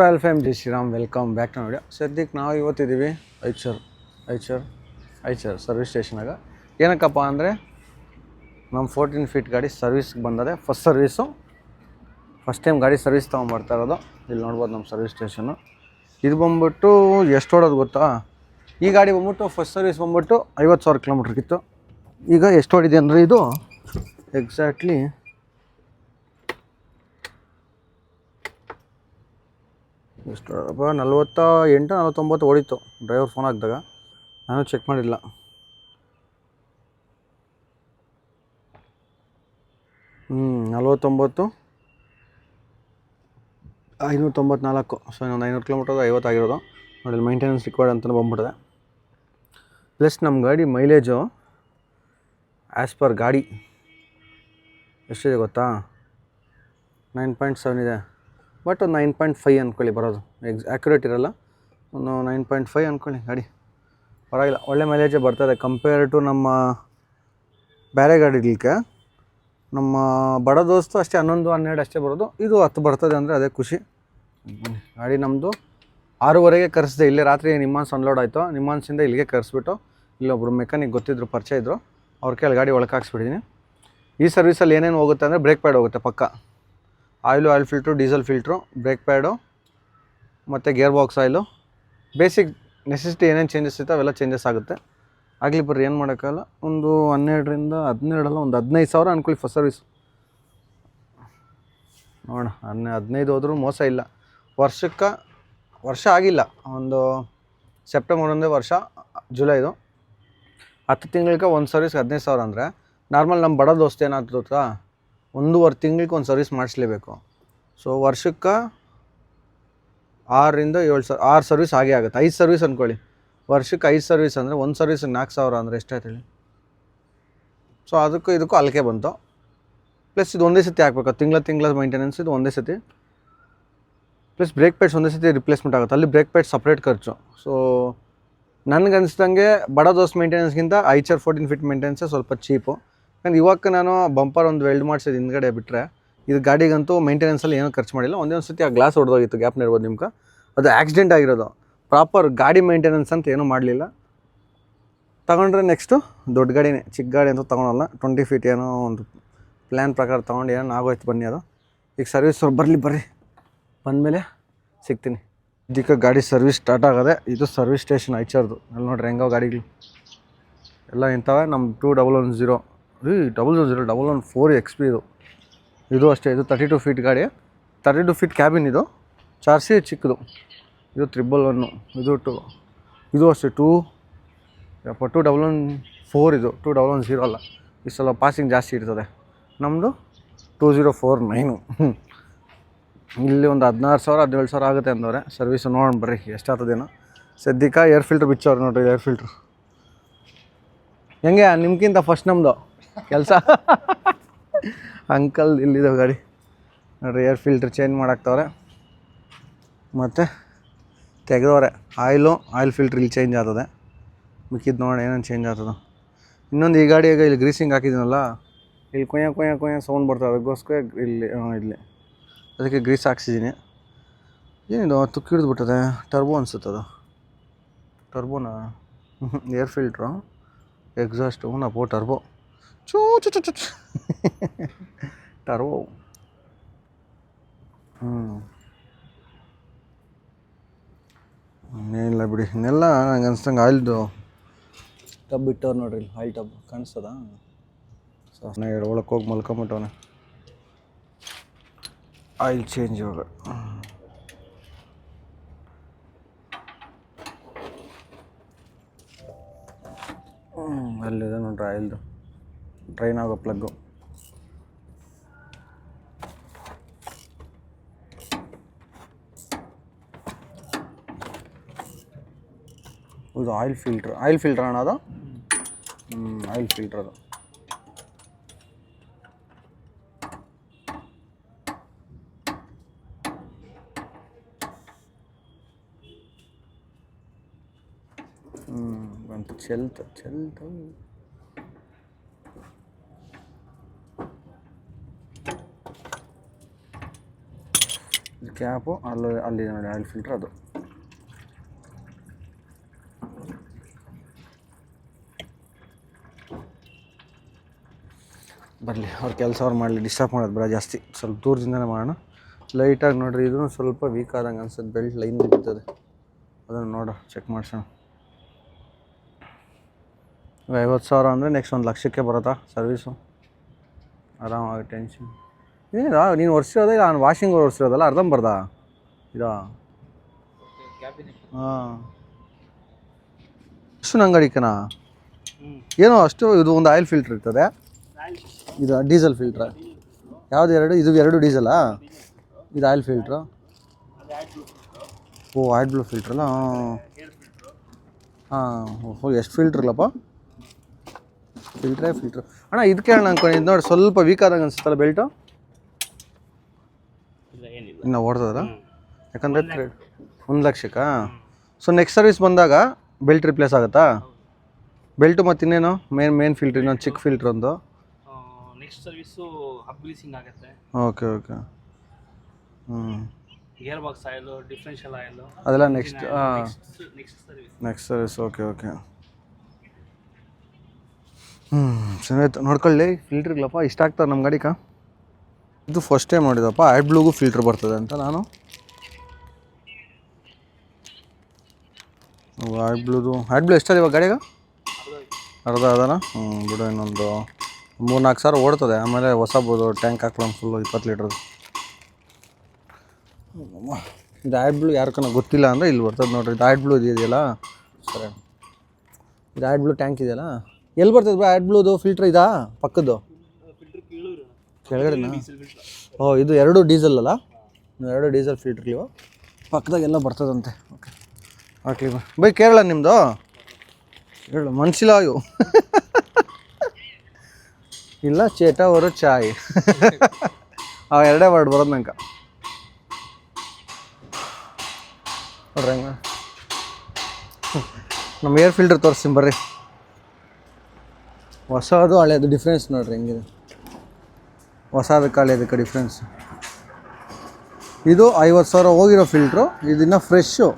Royal Fame G Shriram welcome back to video ಸದ್ಯಕ್ಕೆ ನಾವು ಇವತ್ತಿದ್ದೀವಿ ಐಚರ್ ಐಚರ್ ಐಚರ್ ಸರ್ವಿಸ್ ಸ್ಟೇಷನಾಗ ಏನಕ್ಕಪ್ಪ ಅಂದರೆ ನಮ್ಮ ಫೋರ್ಟೀನ್ ಫೀಟ್ ಗಾಡಿ ಸರ್ವಿಸ್ಗೆ ಬಂದದೆ. ಫಸ್ಟ್ ಸರ್ವೀಸು ಫಸ್ಟ್ ಟೈಮ್ ಗಾಡಿ ಸರ್ವಿಸ್ ತೊಗೊಂಬರ್ತಾ ಇರೋದು. ಇಲ್ಲಿ ನೋಡ್ಬೋದು ನಮ್ಮ ಸರ್ವಿಸ್ ಸ್ಟೇಷನು ಇದು ಬಂದ್ಬಿಟ್ಟು ಎಷ್ಟು ಓಡೋದು ಗೊತ್ತಾ? ಈ ಗಾಡಿ ಬಂದ್ಬಿಟ್ಟು ಫಸ್ಟ್ ಸರ್ವಿಸ್ ಬಂದ್ಬಿಟ್ಟು ಐವತ್ತು ಸಾವಿರ ಕಿಲೋಮೀಟ್ರ್ಗಿತ್ತು ಈಗ ಎಷ್ಟು ಓಡಿದೆ ಅಂದರೆ ಇದು? ಎಕ್ಸಾಕ್ಟ್ಲಿ ಎಷ್ಟು ಅಪ್ಪ ನಲ್ವತ್ತ ಎಂಟು, ನಲ್ವತ್ತೊಂಬತ್ತು ಹೊಡಿತು ಡ್ರೈವರ್ ಫೋನ್ ಹಾಕಿದಾಗ. ನಾನು ಚೆಕ್ ಮಾಡಿಲ್ಲ. ಹ್ಞೂ ನಲ್ವತ್ತೊಂಬತ್ತು ಐನೂರ ತೊಂಬತ್ನಾಲ್ಕು ಸೊ ಇನ್ನೊಂದು ಐನೂರು ಕಿಲೋಮೀಟರ್ ಐವತ್ತಾಗಿರೋದು ನೋಡಿ ಮೈಂಟೆನೆನ್ಸ್ ರಿಕ್ವೈರ್ಡ್ ಅಂತಲೇ ಬಂದ್ಬಿಟ್ಟಿದೆ. ಪ್ಲಸ್ ನಮ್ಮ ಗಾಡಿ ಮೈಲೇಜು ಆ್ಯಸ್ ಪರ್ ಗಾಡಿ. ಎಷ್ಟಿದೆ ಗೊತ್ತಾ? ನೈನ್ ಪಾಯಿಂಟ್ ಸೆವೆನ್ ಇದೆ. ಬಟ್ ಒಂದು ನೈನ್ ಪಾಯಿಂಟ್ ಫೈವ್ ಅಂದ್ಕೊಳ್ಳಿ ಬರೋದು. ಎಕ್ಸ್ ಆ್ಯಕ್ಯುರೇಟ್ ಇರೋಲ್ಲ. ಒಂದು ನೈನ್ ಪಾಯಿಂಟ್ ಫೈವ್ ಅಂದ್ಕೊಳ್ಳಿ ಗಾಡಿ ಪರವಾಗಿಲ್ಲ, ಒಳ್ಳೆ ಮೈಲೇಜೇ ಬರ್ತದೆ ಕಂಪೇರ್ ಟು ನಮ್ಮ ಬೇರೆ ಗಾಡಿಗಳಿಗೆ ನಮ್ಮ ಬಡ ದೋಸ್ತು ಅಷ್ಟೇ, ಹನ್ನೊಂದು, ಹನ್ನೆರಡು ಅಷ್ಟೇ ಬರೋದು. ಇದು ಹತ್ತು ಬರ್ತದೆ ಅಂದರೆ ಅದೇ ಖುಷಿ. ಗಾಡಿ ನಮ್ಮದು ಆರೂವರೆಗೆ ಕರೆಸಿದೆ. ಇಲ್ಲೇ ರಾತ್ರಿ ನಿಮ್ಮಾನ್ಸ್ ಅನ್ಲೋಡ್ ಆಯಿತು. ನಿಮ್ಮಾನ್ಸಿಂದ ಇಲ್ಲಿಗೆ ಕರೆಸ್ಬಿಟ್ಟು ಇಲ್ಲೊಬ್ರು ಮೆಕ್ಯಾನಿಕ್ ಗೊತ್ತಿದ್ರು, ಪರಿಚಯ ಇದ್ದರು ಅವ್ರ ಕೈಯಲ್ಲಿ ಗಾಡಿ ಒಳಗೆ ಹಾಕ್ಸ್ಬಿಟ್ಟಿದ್ದೀನಿ ಈ ಸರ್ವಿಸಲ್ಲಿ ಏನೇನು ಹೋಗುತ್ತೆ ಅಂದರೆ ಬ್ರೇಕ್ ಪ್ಯಾಡ್ ಹೋಗುತ್ತೆ, ಪಕ್ಕ. Oil, oil filter, diesel filter brake pad ಮತ್ತು gear box oil. Basic necessity ಏನೇನು ಚೇಂಜಸ್ ಇತ್ತು ಅವೆಲ್ಲ ಚೇಂಜಸ್ ಆಗುತ್ತೆ. ಆಗಲಿ ಬರ್ರಿ, ಏನು ಮಾಡೋಕ್ಕಲ್ಲ ಒಂದು ಹನ್ನೆರಡರಿಂದ ಹದಿನೇಳಲ್ಲ ಒಂದು ಹದಿನೈದು ಸಾವಿರ ಅನ್ಕೊಳ್ಳಿ ಫಸ್ಟ್ ಸರ್ವಿಸ್ ನೋಡೋಣ ಹನ್ನೆ ಹದಿನೈದು ಹೋದರೂ ಮೋಸ ಇಲ್ಲ. ವರ್ಷಕ್ಕೆ, ವರ್ಷ ಆಗಿಲ್ಲ. ಒಂದು ಸೆಪ್ಟೆಂಬರ್ ಒಂದೇ ವರ್ಷ ಜುಲೈದು ಹತ್ತು ತಿಂಗಳಿಗೆ ಒಂದು ಸರ್ವಿಸ್ ಹದಿನೈದು ಸಾವಿರ ಅಂದರೆ ನಾರ್ಮಲ್ ನಮ್ಮ ಬಡ ದೋಸ್ತ ಏನಾಗ್ತದ ಒಂದೂವರೆ ತಿಂಗಳಿಗೆ ಒಂದು ಸರ್ವಿಸ್ ಮಾಡಿಸ್ಲೇಬೇಕು. ಸೊ ವರ್ಷಕ್ಕೆ ಆರರಿಂದ ಏಳು ಸಾವಿರ ಆರು ಸರ್ವಿಸ್ ಆಗೇ ಆಗುತ್ತೆ. ಐದು ಸರ್ವಿಸ್ ಅಂದ್ಕೊಳ್ಳಿ ವರ್ಷಕ್ಕೆ ಐದು ಸರ್ವಿಸ್ ಅಂದರೆ ಒಂದು ಸರ್ವಿಸಿಗೆ ನಾಲ್ಕು ಸಾವಿರ ಅಂದರೆ ಎಷ್ಟಾಯ್ತು ಹೇಳಿ? ಸೊ ಅದಕ್ಕೂ ಇದಕ್ಕೂ ಅಲ್ಕೆ ಬಂತು. ಪ್ಲಸ್ ಇದು ಒಂದೇ ಸತಿ ಹಾಕ್ಬೇಕು ತಿಂಗಳ ತಿಂಗಳ ಮೈಂಟೆನೆನ್ಸ್ ಇದು ಒಂದೇ ಸತಿ. ಪ್ಲಸ್ ಬ್ರೇಕ್ ಪ್ಯಾಡ್ಸ್ ಒಂದೇ ಸತಿ ರಿಪ್ಲೇಸ್ಮೆಂಟ್ ಆಗುತ್ತೆ. ಅಲ್ಲಿ ಬ್ರೇಕ್ ಪ್ಯಾಡ್ ಸಪ್ರೇಟ್ ಖರ್ಚು. ಸೊ ನನಗೆ ಬಡ ದೋಸ್ ಮೇಂಟೆನೆನ್ಸ್ಗಿಂತ ಐಚರ್ ಫೋರ್ಟೀನ್ ಫಿಟ್ ಮೇಂಟೆನೆನ್ಸೇ ಸ್ವಲ್ಪ ಚೀಪು ಯಾಕಂದ್ರೆ ಇವಾಗ ನಾನು ಬಂಪರ್ ಒಂದು ವೆಲ್ಡ್ ಮಾಡಿಸಿದ ಹಿಂದ್ಗಡೆ ಬಿಟ್ಟರೆ ಇದು ಗಾಡಿಗಂತೂ ಮೇಂಟೆನೆನ್ಸಲ್ಲಿ ಏನೂ ಖರ್ಚು ಮಾಡಿಲ್ಲ. ಒಂದೇ ಒಂದು ಸತಿ ಆ ಗ್ಲಾಸ್ ಹೊಡೆದೋಗಿತ್ತು ಗ್ಯಾಪ್ನ ಇರ್ಬೋದು ನಿಮ್ಗೆ. ಅದು ಆಕ್ಸಿಡೆಂಟ್ ಆಗಿರೋದು. ಪ್ರಾಪರ್ ಗಾಡಿ ಮೇಂಟೆನೆನ್ಸ್ ಅಂತ ಏನೂ ಮಾಡಲಿಲ್ಲ. ತಗೊಂಡ್ರೆ ನೆಕ್ಸ್ಟು ದೊಡ್ಡ ಗಾಡಿನೇ ಚಿಕ್ಕ ಗಾಡಿ ಅಂತೂ ತೊಗೊಳಲ್ಲ. ಟ್ವೆಂಟಿ ಫೀಟ್ ಏನೋ ಒಂದು ಪ್ಲ್ಯಾನ್ ಪ್ರಕಾರ ತೊಗೊಂಡು ಏನೋ ಆಗೋಯ್ತು ಬನ್ನಿ ಅದು. ಈಗ ಸರ್ವಿಸ್ ಅವ್ರು ಬರಲಿ, ಬರ್ರಿ. ಬಂದಮೇಲೆ ಸಿಗ್ತೀನಿ. ಇದಕ್ಕೆ ಗಾಡಿ ಸರ್ವಿಸ್ ಸ್ಟಾರ್ಟ್ ಆಗದೆ, ಇದು ಸರ್ವಿಸ್ ಸ್ಟೇಷನ್ ಐಚರ್ದು. ಅಲ್ಲಿ ನೋಡ್ರಿ ಹೆಂಗೋ ಗಾಡಿಗಳು. ಎಲ್ಲ ಇಂಥವೆ. ನಮ್ಮ ಟೂ ಡಬಲ್ ಒನ್ ಜೀರೋ ರೀ double zero double one four X P ಇದು. ಇದು ಅಷ್ಟೇ, ಇದು ತರ್ಟಿ ಟು ಫೀಟ್ ಗಾಡಿ. ತರ್ಟಿ ಟು ಫೀಟ್ ಕ್ಯಾಬಿನ್ ಇದು. ಚಾರ್ಸಿ ಚಿಕ್ಕದು. ಇದು ತ್ರಿಬಲ್ ಒನ್ನು ಇದು ಟು ಇದು ಅಷ್ಟೇ ಟೂ ಯಪ್ಪ ಟು ಡಬಲ್ ಒನ್ ಫೋರ್ ಇದು. ಟು ಡಬಲ್ ಒನ್ ಜೀರೋ ಅಲ್ಲ. ಈ ಸಲ ಪಾಸಿಂಗ್ ಜಾಸ್ತಿ ಇರ್ತದೆ. ನಮ್ಮದು ಟೂ ಜೀರೋ ಫೋರ್ ನೈನು ಇಲ್ಲಿ ಒಂದು ಹದಿನಾರು ಸಾವಿರ, ಹದಿನೇಳು ಸಾವಿರ ಆಗುತ್ತೆ ಅಂದವ್ರೆ. ಸರ್ವಿಸ್ ನೋಡೋಣ ಬರ್ರಿ ಎಷ್ಟಾಗ್ತದೇನೋ ಸದ್ಯಕ್ಕೆ ಏರ್ ಫಿಲ್ಟ್ರ್ ಬಿಚ್ಚವ್ರು ನೋಡ್ರಿ ಏರ್ ಫಿಲ್ಟ್ರ್ ಹೆಂಗೆ ನಿಮ್ಗಿಂತ ಫಸ್ಟ್ ನಮ್ಮದು ಕೆಲಸ? ಅಂಕಲ್ ಇಲ್ಲಿದೆ ಗಾಡಿ. ನೋಡ್ರಿ ಏರ್ ಫಿಲ್ಟ್ರ್ ಚೇಂಜ್ ಮಾಡಾಕ್ತವ್ರೆ. ಮತ್ತು ತೆಗೆದವ್ರೆ ಆಯಿಲು ಆಯಿಲ್ ಫಿಲ್ಟ್ರ್ ಇಲ್ಲಿ ಚೇಂಜ್ ಆಗ್ತದೆ. ಮಿಕ್ಕಿದ್ದು ನೋಡಿ ಏನೇನು ಚೇಂಜ್ ಆಗ್ತದೆ. ಇನ್ನೊಂದು ಈ ಗಾಡಿಯಾಗ ಇಲ್ಲಿ ಗ್ರೀಸಿಂಗ್ ಹಾಕಿದ್ದೀನಲ್ಲ ಇಲ್ಲಿ ಕೊಯ್ಯ ಕೊಯ್ಯ ಕೊಯ್ಯ ಸೌಂಡ್ ಬರ್ತದೆ ಅದಕ್ಕೋಸ್ಕರ ಇಲ್ಲಿ ಇಲ್ಲಿ. ಅದಕ್ಕೆ ಗ್ರೀಸ್ ಹಾಕ್ಸಿದ್ದೀನಿ. ಏನಿದು ತುಕ್ಕಿ ಹಿಡಿದ್ಬಿಟ್ಟದೆ ಟರ್ಬೋ ಅದು. ಟರ್ಬೋನಾ ಏರ್ ಫಿಲ್ಟ್ರು ಎಕ್ಸಾಸ್ಟು ನಪ್ಪೋ ಟರ್ಬೋ ಚೂ ಚು ಚು ಚು ಚು. ಟರ್ಬೋ ಹ್ಞೂ ಏನಿಲ್ಲ ಬಿಡಿ ಇನ್ನೆಲ್ಲ ನಂಗೆ ಅನ್ಸ್ದಂಗೆ ಆಯಿಲ್ದು ಟಬ್ ಇಟ್ಟವ್ರು ನೋಡ್ರಿ ಆಯಿಲ್ ಟಬ್ ಕಾಣಿಸ್ತದ? ಸೊ ಎರಡು ಒಳಕ್ಕೆ ಹೋಗಿ ಮಲ್ಕೊಂಬಿಟ್ಟವನೆ. ಆಯಿಲ್ ಚೇಂಜ್ ಇವಾಗ. ಅಲ್ಲಿದೆ ನೋಡ್ರಿ ಆಯಿಲ್ದು. ಟ್ರೈನ್ ಆಗೋ ಪ್ಲಗ್ಗು ಇದು ಆಯಿಲ್ ಫಿಲ್ಟ್ರ್ ಆಯಿಲ್ ಫಿಲ್ಟ್ರ್ ಅಣ್ಣ ಅದು ಹ್ಞೂ ಆಯಿಲ್ ಫಿಲ್ಟ್ರ್ ಅದು ಹ್ಞೂ ಬಂತು ಚೆಲ್ತ ಚೆಲ್ತ ಕ್ಯಾಪು, ಅಲ್ಲಿ ಅಲ್ಲಿ ನೋಡಿ ಆಯಿಲ್ ಫಿಲ್ಟ್ರ್ ಅದು. ಬರಲಿ, ಅವ್ರ ಕೆಲಸ ಅವ್ರು ಮಾಡಲಿ ಡಿಸ್ಟರ್ಬ್ ಮಾಡೋದು ಬೇಡ ಜಾಸ್ತಿ. ಸ್ವಲ್ಪ ದೂರದಿಂದನೇ ಮಾಡೋಣ. ಲೈಟಾಗಿ ನೋಡ್ರಿ ಇದು ಸ್ವಲ್ಪ ವೀಕ್ ಆದಂಗೆ ಅನ್ಸುತ್ತೆ, ಬೆಲ್ಟ್ ಲೈನ್ ಬಿದ್ದದೆ. ಅದನ್ನು ನೋಡು ಚೆಕ್ ಮಾಡ್ಸೋಣ. ಐವತ್ತು ಸಾವಿರ ಅಂದರೆ ನೆಕ್ಸ್ಟ್ ಒಂದು ಲಕ್ಷಕ್ಕೆ ಬರುತ್ತಾ ಸರ್ವೀಸು ಆರಾಮಾಗಿ ಟೆನ್ಷನ್ ಏನಿದಾ ನೀನು ಒರೆಸಿರೋದೇ ಇಲ್ಲ ನಾನು ವಾಷಿಂಗ್ ಒರೆಸಿರೋದಲ್ಲ ಅರ್ಧಂಬರ್ದ ಇದಾ ಹಾಂ. ಅಷ್ಟು ಅಂಗಡಿಕನಾ ಏನೋ ಅಷ್ಟು ಇದು ಒಂದು ಆಯಿಲ್ ಫಿಲ್ಟ್ರ್ ಇರ್ತದೆ. ಇದು ಡೀಸೆಲ್ ಫಿಲ್ಟ್ರ ಯಾವ್ದು ಎರಡು? ಇದು ಎರಡು ಡೀಸೆಲಾ ಇದು ಆಯಿಲ್ ಫಿಲ್ಟ್ರು ಓ ಆಯಿಲ್ ಬ್ಲೂ ಫಿಲ್ಟ್ರಲ್ಲ ಹಾಂ. ಹಾಂ ಎಷ್ಟು ಫಿಲ್ಟ್ರಲ್ಲಪ್ಪ ಫಿಲ್ಟ್ರೇ ಫಿಲ್ಟ್ರ್ ಅಣ್ಣ, ಇದು ಕೇಳೋಣ ಅನ್ಕೊಂಡಿದ್ದು ನೋಡಿ, ಸ್ವಲ್ಪ ವೀಕ್ ಆದಂಗೆ ಅನಿಸುತ್ತಲ್ಲ ಬೆಲ್ಟು ಇನ್ನು ಹೊಡೆದ್ರ ಯಾಕಂದರೆ ಒಂದು ಲಕ್ಷಕ್ಕಾ? ಸೊ ನೆಕ್ಸ್ಟ್ ಸರ್ವಿಸ್ ಬಂದಾಗ ಬೆಲ್ಟ್ ರಿಪ್ಲೇಸ್ ಆಗುತ್ತಾ? ಬೆಲ್ಟು ಮತ್ತು ಇನ್ನೇನು? ಮೇನ್ ಮೇನ್ ಫಿಲ್ಟ್ರ್ ಇನ್ನೊಂದು ಚಿಕ್ಕ ಫಿಲ್ಟ್ರ್ ಒಂದು? ನೆಕ್ಸ್ಟ್ ಸರ್ವಿಸು ಹಬ್ ಗ್ರೀಸಿಂಗ್ ಆಗುತ್ತೆ. ಓಕೆ ಓಕೆ ಹ್ಞೂ gear box oil differential oil ಅದೆಲ್ಲ ನೆಕ್ಸ್ಟ್ ಹಾಂ next service next service okay okay ಹ್ಞೂ ಸರಿ ಆಯ್ತು. ನೋಡ್ಕೊಳ್ಳಿ ಫಿಲ್ಟ್ರಿಗ್ಲಪ್ಪ ಇಷ್ಟ ಆಗ್ತದೆ ನಮ್ಮ ಗಾಡಿಕ? ಇದು ಫಸ್ಟ್ ಟೈಮ್ ನೋಡಿದಪ್ಪ. ಆ್ಯಡ್ ಬ್ಲೂಗೂ ಫಿಲ್ಟ್ರ್ ಬರ್ತದೆ ಅಂತ ನಾನು. ಆ್ಯಡ್ ಬ್ಲೂದು ಆ್ಯಡ್ ಬ್ಲೂ ಎಷ್ಟದ ಇವಾಗ ಗಾಡಿಗೆ? ಅರ್ಧ ಅದನ ಹ್ಞೂ ಬಿಡು ಇನ್ನೊಂದು ಮೂರು ನಾಲ್ಕು ಸಾವಿರ ಓಡ್ತದೆ. ಆಮೇಲೆ ಹೊಸ ಬೋದು ಟ್ಯಾಂಕ್ ಹಾಕ್ಲೊಂದು ಫುಲ್ಲು ಇಪ್ಪತ್ತು ಲೀಟ್ರದ್ದು ಇದು ಆ್ಯಡ್ ಬ್ಲೂ ಯಾರಕ್ಕನ ಗೊತ್ತಿಲ್ಲ ಅಂದರೆ ಇಲ್ಲಿ ಬರ್ತದೆ ನೋಡ್ರಿ. ಇದು ಆ್ಯಡ್ ಬ್ಲೂ ಇದೆಯಲ್ಲ? ಸರಿ. ಇದು ಆ್ಯಡ್ ಬ್ಲೂ ಟ್ಯಾಂಕ್ ಇದೆಯಲ್ಲ? ಎಲ್ಲಿ ಬರ್ತದೆ ಬಾ ಆ್ಯಡ್ ಬ್ಲೂದು ಫಿಲ್ಟ್ರ್ ಇದಾ? ಪಕ್ಕದ್ದು? ಕೆಳಗಡೆನಾ? ಓ ಇದು ಎರಡು ಡೀಸೆಲ್ ಅಲ್ಲ? ಎರಡು ಡೀಸೆಲ್ ಫಿಲ್ಟ್ರ್ ಇವು. ಪಕ್ಕದಾಗೆಲ್ಲ ಬರ್ತದಂತೆ. ಓಕೆ ಹಾಕ್ಲಿ ಬಾ ಬೈ ಕೇರಳ ನಿಮ್ಮದು ಹೇಳು ಮನ್ಸಿಲ್ಲ ಇವು ಇಲ್ಲ ಚೇಟ ಅವರು ಚಾಯ್. ಅವ ಎರಡೇ ವರ್ಡ್ ಬರೋದು ನಂಗೆ. ನೋಡ್ರಿ ಹಂಗ. ನಮ್ಮ ಏರ್ ಫಿಲ್ಟರ್ ತೋರಿಸ್ತೀನಿ ಬರ್ರಿ. ಹೊಸದು ಹಳೇದು ಡಿಫ್ರೆನ್ಸ್ ನೋಡ್ರಿ ಹೆಂಗಿದೆ. ಹೊಸದಕ್ಕೆ ಅದಕ್ಕೆ ಡಿಫ್ರೆನ್ಸ್ ಇದು ಐವತ್ತು ಸಾವಿರ ಹೋಗಿರೋ ಫಿಲ್ಟ್ರು ಇದನ್ನು ಫ್ರೆಶ್ಶು